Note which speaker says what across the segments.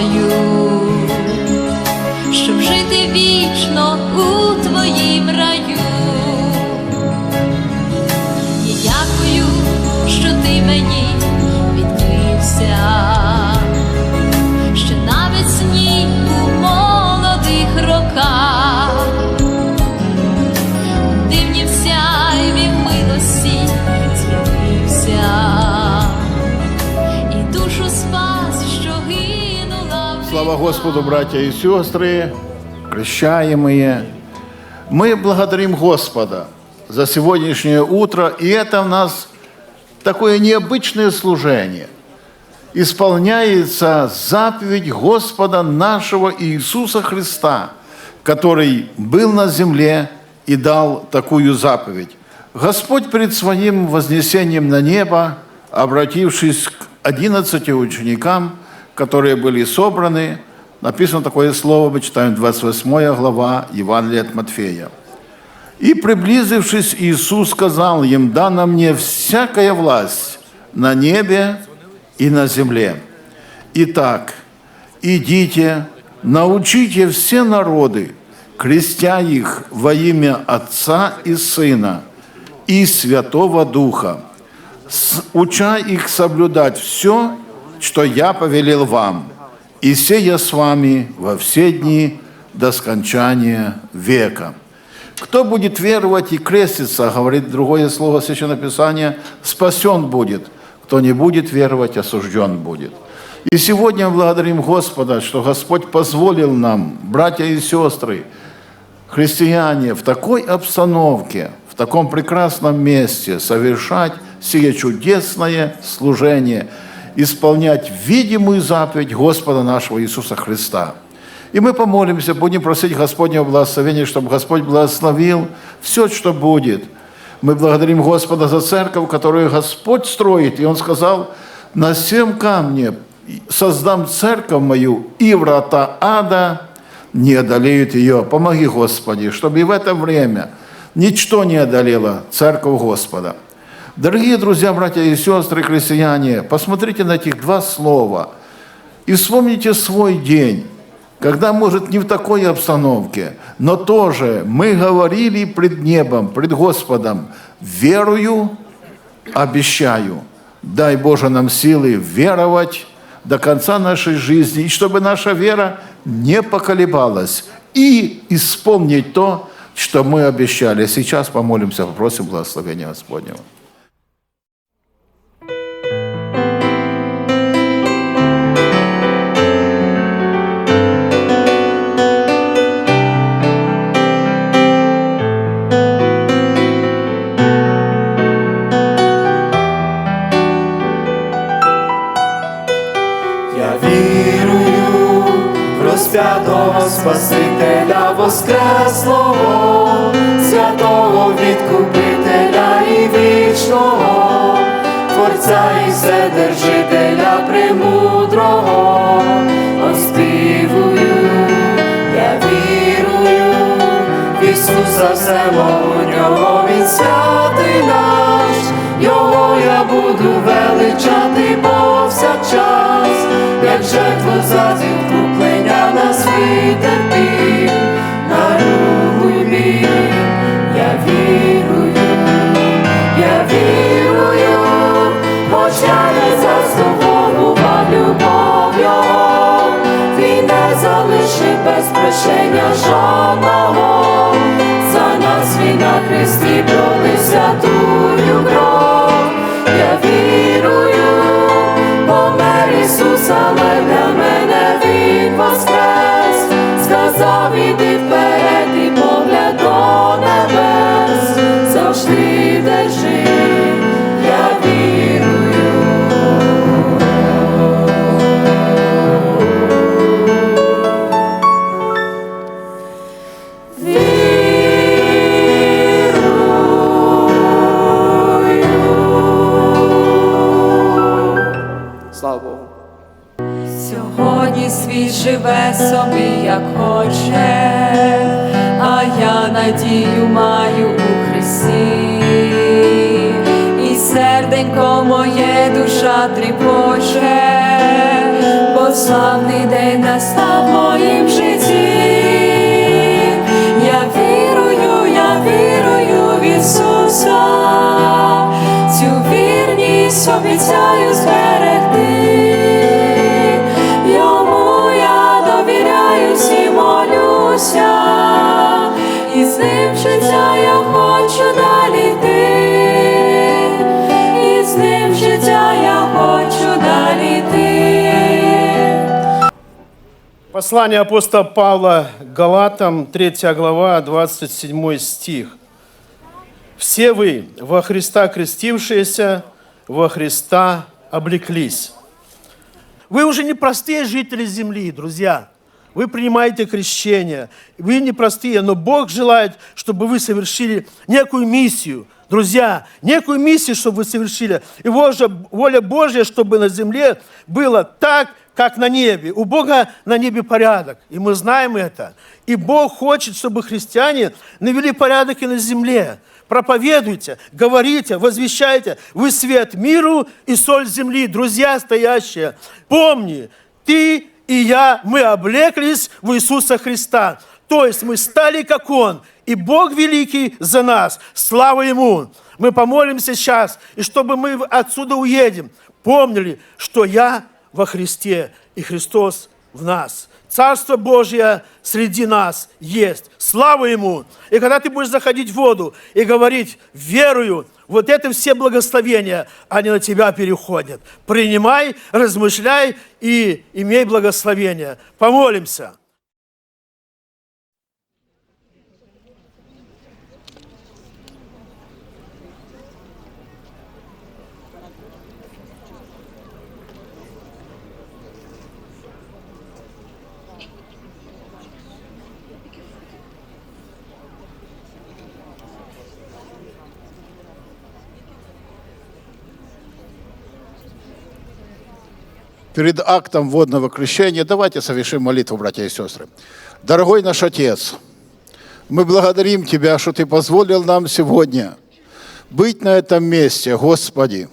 Speaker 1: ступаю, щоб жити вічно
Speaker 2: Господу, братья и сестры, крещаемые. Мы благодарим Господа за сегодняшнее утро, и это у нас такое необычное служение. Исполняется заповедь Господа нашего Иисуса Христа, который был на земле и дал такую заповедь. Господь перед своим вознесением на небо, обратившись к 11 ученикам, которые были собраны, написано такое слово, мы читаем 28 глава Евангелия от Матфея. И приблизившись, Иисус сказал им, дана мне всякая власть на небе и на земле. Итак, идите, научите все народы, крестя их во имя Отца и Сына и Святого Духа, уча их соблюдать все, что я повелел вам, и сея с вами во все дни до скончания века. Кто будет веровать и креститься, говорит другое слово Священного Писания, спасен будет. Кто не будет веровать, осужден будет. И сегодня мы благодарим Господа, что Господь позволил нам, братья и сестры, христиане, в такой обстановке, в таком прекрасном месте совершать сие чудесное служение, исполнять видимую заповедь Господа нашего Иисуса Христа. И мы помолимся, будем просить Господнего благословения, чтобы Господь благословил все, что будет. Мы благодарим Господа за церковь, которую Господь строит. И Он сказал, на всем камне создам церковь мою, и врата ада не одолеют ее. Помоги, Господи, чтобы и в это время ничто не одолело церковь Господа. Дорогие друзья, братья и сестры, христиане, посмотрите на этих два слова и вспомните свой день, когда, может, не в такой обстановке, но тоже мы говорили пред небом, пред Господом, верую, обещаю, дай Боже нам силы веровать до конца нашей жизни, и чтобы наша вера не поколебалась, и исполнить то, что мы обещали. Сейчас помолимся, попросим благословения Господнего.
Speaker 3: Спасителя Воскреслого, святого відкупителя і вічного, Творця і Вседержителя премудрого, оспівую, я вірую в Ісуса Всемогутнього, Він святий наш, Його я буду величати повсякчас, як жертву за відкуплення без прощення жодного, за нас він на хресті
Speaker 4: славний день настав в моїм житті. Я вірую, я вірую в Ісуса, цю вірність обіцяю зберегти.
Speaker 5: Послание апостола Павла Галатам, 3 глава, 27 стих. «Все вы, во Христа крестившиеся, во Христа облеклись». Вы уже не простые жители земли, друзья. Вы принимаете крещение. Вы не простые, но Бог желает, чтобы вы совершили некую миссию. Друзья, некую миссию, чтобы вы совершили. И воля, воля Божья, чтобы на земле было так, как на небе. У Бога на небе порядок, и мы знаем это. И Бог хочет, чтобы христиане навели порядок и на земле. Проповедуйте, говорите, возвещайте. Вы свет миру и соль земли, друзья стоящие. Помни, ты и я, мы облеклись в Иисуса Христа. То есть мы стали как Он, и Бог великий за нас. Слава Ему! Мы помолимся сейчас, и чтобы мы отсюда уедем, помнили, что я во Христе, и Христос в нас. Царство Божье среди нас есть. Слава Ему! И когда ты будешь заходить в воду и говорить «верую», вот это все благословения, они на тебя переходят. Принимай, размышляй и имей благословение. Помолимся.
Speaker 2: Перед актом водного крещения давайте совершим молитву, братья и сестры. Дорогой наш Отец, мы благодарим Тебя, что Ты позволил нам сегодня быть на этом месте, Господи.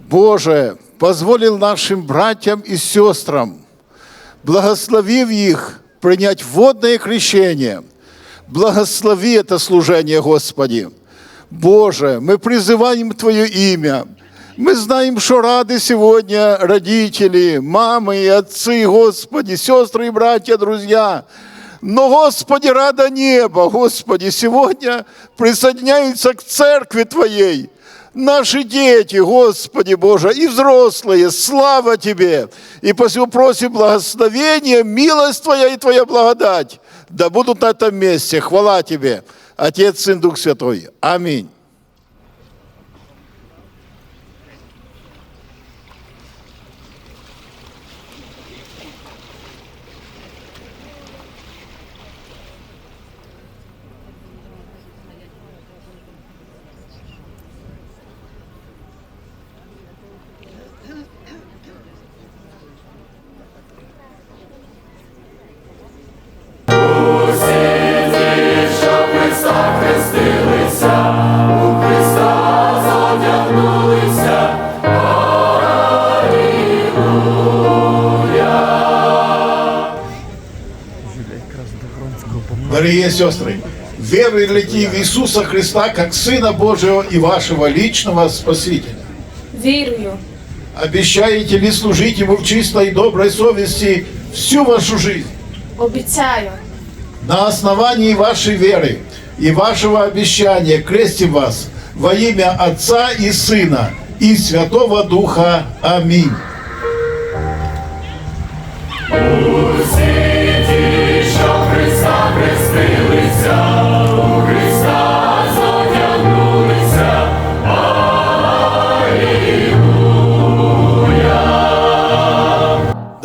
Speaker 2: Боже, позволил нашим братьям и сестрам, благословив их, принять водное крещение. Благослови это служение, Господи. Боже, мы призываем Твое имя. Мы знаем, что рады сегодня родители, мамы и отцы, Господи, сестры и братья, друзья. Но, Господи, рада небо, Господи, сегодня присоединяются к церкви Твоей. Наши дети, Господи Боже, и взрослые, слава Тебе. И посему просим благословения, милость Твоя и Твоя благодать. Да будут на этом месте. Хвала Тебе, Отец, Сын, Дух Святой. Аминь. Дорогие сестры, веруете в Иисуса Христа как Сына Божьего и вашего личного Спасителя?
Speaker 6: Вірую,
Speaker 2: Обещаете ли служить Ему в чистой и доброй совести всю вашу жизнь?
Speaker 6: обіцяю,
Speaker 2: На основании вашей веры и вашего обещания крестим вас во имя Отца и Сына и Святого Духа. Аминь.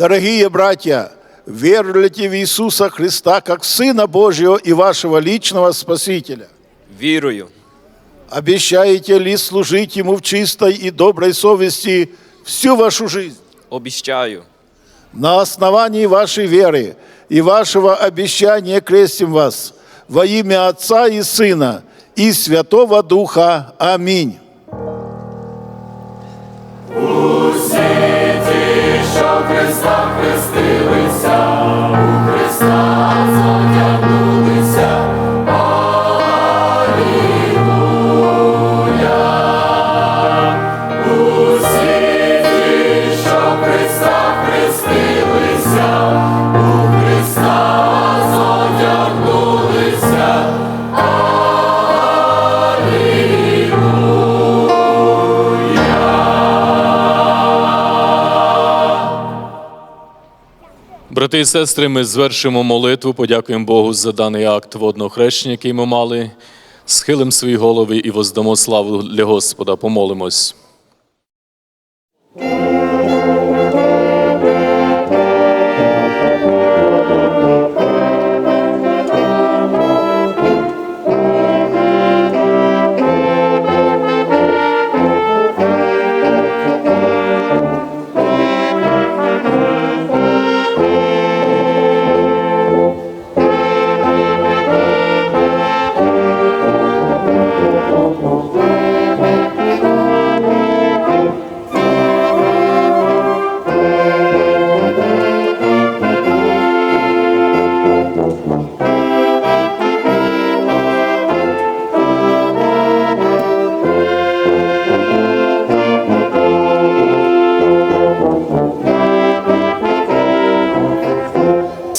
Speaker 2: Дорогие братья, веруете в Иисуса Христа как Сына Божьего и вашего личного Спасителя?
Speaker 7: Вірую,
Speaker 2: Обещаете ли служить Ему в чистой и доброй совести всю вашу жизнь?
Speaker 7: обіщаю,
Speaker 2: На основании вашей веры и вашего обещания крестим вас во имя Отца и Сына и Святого Духа. Аминь. Salve, salve.
Speaker 7: Брати і сестри, ми звершимо молитву, подякуємо Богу за даний акт водного хрещення, який ми мали. Схилимо свої голови і воздамо славу для Господа. Помолимось.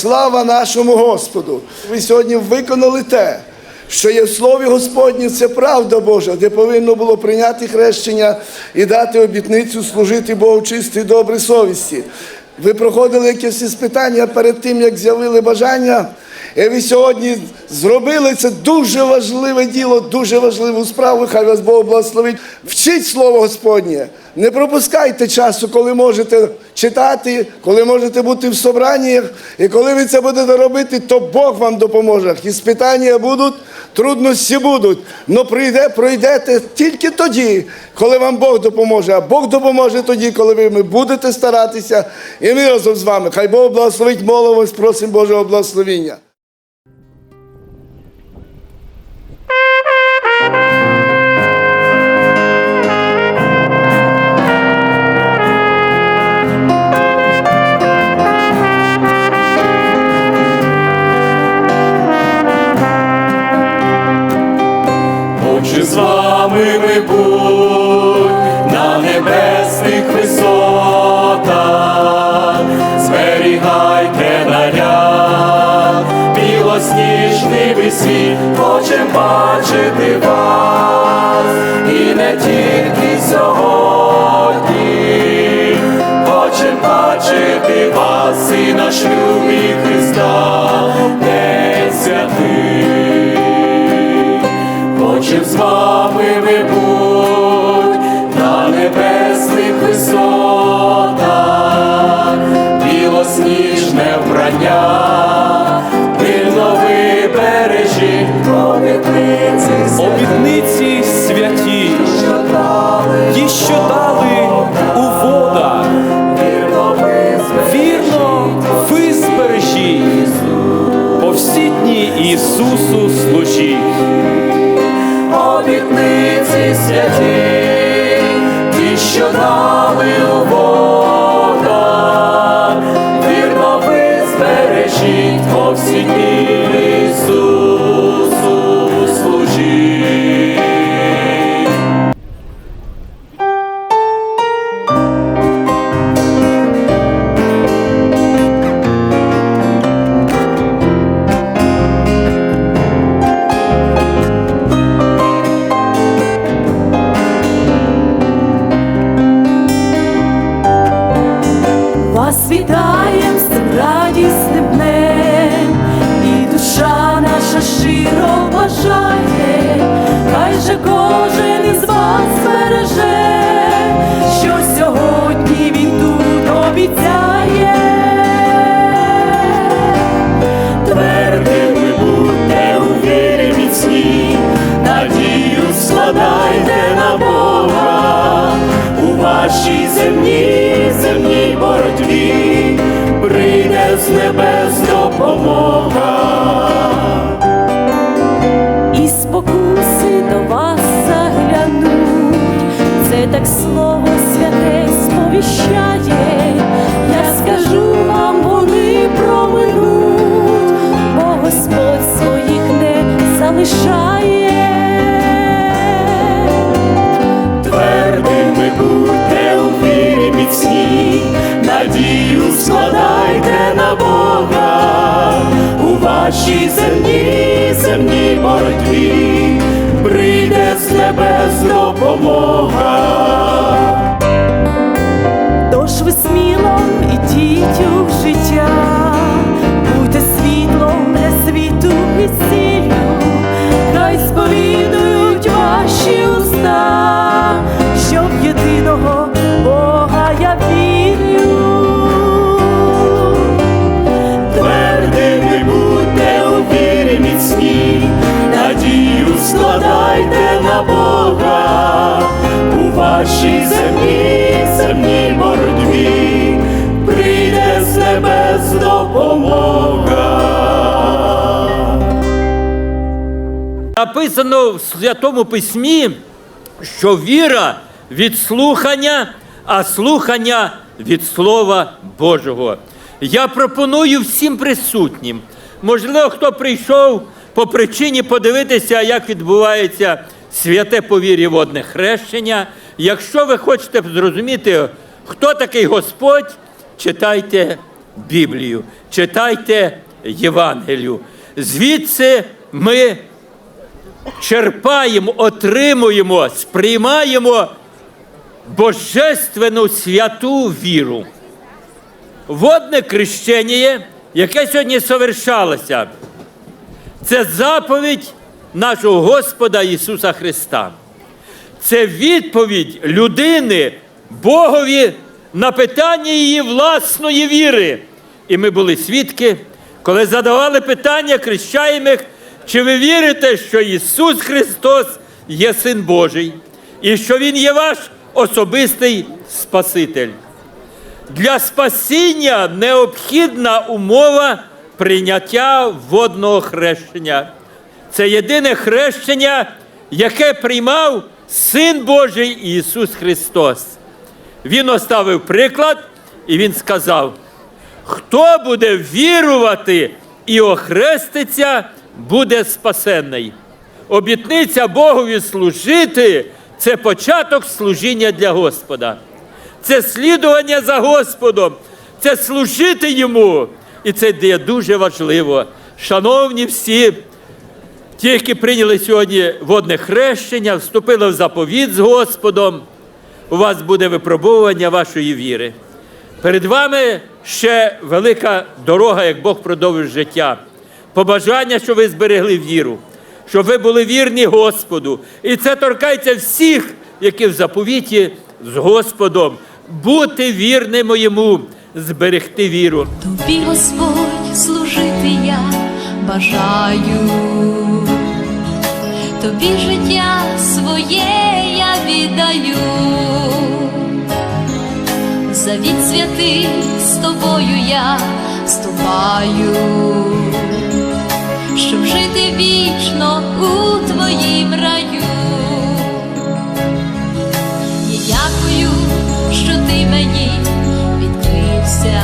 Speaker 8: Слава нашому Господу! Ви сьогодні виконали те, що є в Слові Господні, це правда Божа, де повинно було прийняти хрещення і дати обітницю служити Богу чистій добрій совісті. Ви проходили якесь іспитання перед тим, як з'явили бажання. І ви сьогодні зробили це дуже важливе діло, дуже важливу справу. Хай вас Бог благословить. Вчіть Слово Господнє. Не пропускайте часу, коли можете читати, коли можете бути в собраннях. І коли ви це будете робити, то Бог вам допоможе. Іспитання будуть, трудності будуть. Но прийде, пройдете тільки тоді, коли вам Бог допоможе. А Бог допоможе тоді, коли ви ми будете старатися. І ми разом з вами. Хай Бог благословить, молимось, просимо Божого благословіння.
Speaker 9: Вами ми будь на небесних висотах, зберігайте наряд, білосніжний висі, хочем бачити вас, і не тільки сьогодні, хочем бачити вас і на шлюбі вами ми будь на небесних висотах, білосніжне вбрання, пильно вибережіть обітниці
Speaker 10: Обітниці святі, ті, що дали у водах,
Speaker 9: вірно ви
Speaker 10: збережіть, по всі дні Ісусу служіть.
Speaker 9: Обітниці ти що дали у водах,
Speaker 4: Вас вітаєм вашій земній, земній боротьбі прийде з небес допомога. І спокуси до вас
Speaker 9: заглянуть, це так слово святе
Speaker 4: сповіщає, я скажу вам, вони проминуть, бо Господь своїх не залишає.
Speaker 9: На Бога, у вашій земній, земній боротьбі, прийде з небес допомога.
Speaker 4: Тож ви сміло ідіть у життя, будьте світлом для світу і сіллю,
Speaker 9: вашій землі, земній боротьбі, прийде з небес допомога.
Speaker 11: Написано в Святому Письмі, що віра від слухання, а слухання від Слова Божого. Я пропоную всім присутнім, можливо, хто прийшов по причині подивитися, як відбувається святе по вірі водне хрещення. Якщо ви хочете зрозуміти, хто такий Господь, читайте Біблію, читайте Євангелію. Звідси ми черпаємо, отримуємо, сприймаємо божественну святу віру. Водне крещення, яке сьогодні совершалося, це заповідь нашого Господа Ісуса Христа. Це відповідь людини Богові на питання її власної віри. І ми були свідки, коли задавали питання хрещаємих, чи ви вірите, що Ісус Христос є Син Божий, і що Він є ваш особистий Спаситель. Для спасіння необхідна умова прийняття водного хрещення. Це єдине хрещення, яке приймав Син Божий Ісус Христос. Він оставив приклад і Він сказав: хто буде вірувати і охреститься, буде спасенний. Обітниця Богові служити це початок служіння для Господа. Це слідування за Господом, це служити йому. І це дуже важливо. Шановні всі, ті, які прийняли сьогодні водне хрещення, вступили в заповіт з Господом, у вас буде випробовування вашої віри. Перед вами ще велика дорога, як Бог продовжить життя. Побажання, щоб ви зберегли віру, щоб ви були вірні Господу. І це торкається всіх, які в заповіті з Господом. Бути вірним йому, зберегти віру.
Speaker 1: Тобі, Господь, служити я бажаю, тобі життя своє я віддаю, завіт святий з тобою я ступаю, щоб жити вічно у твоїм раю. Я дякую, що ти мені відкрився,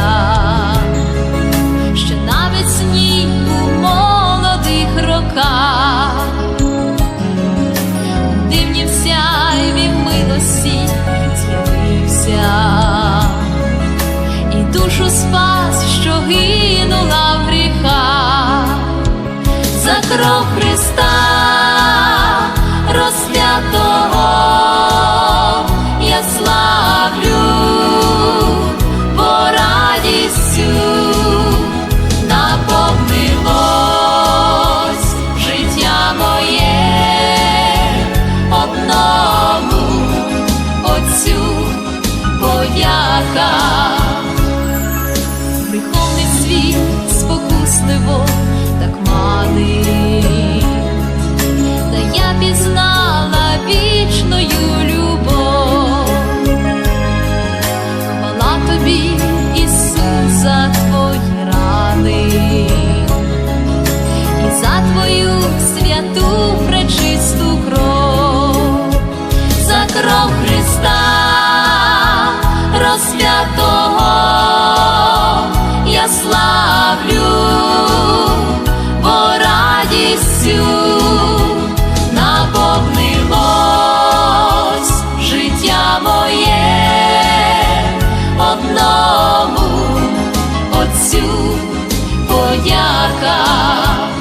Speaker 1: за подяка.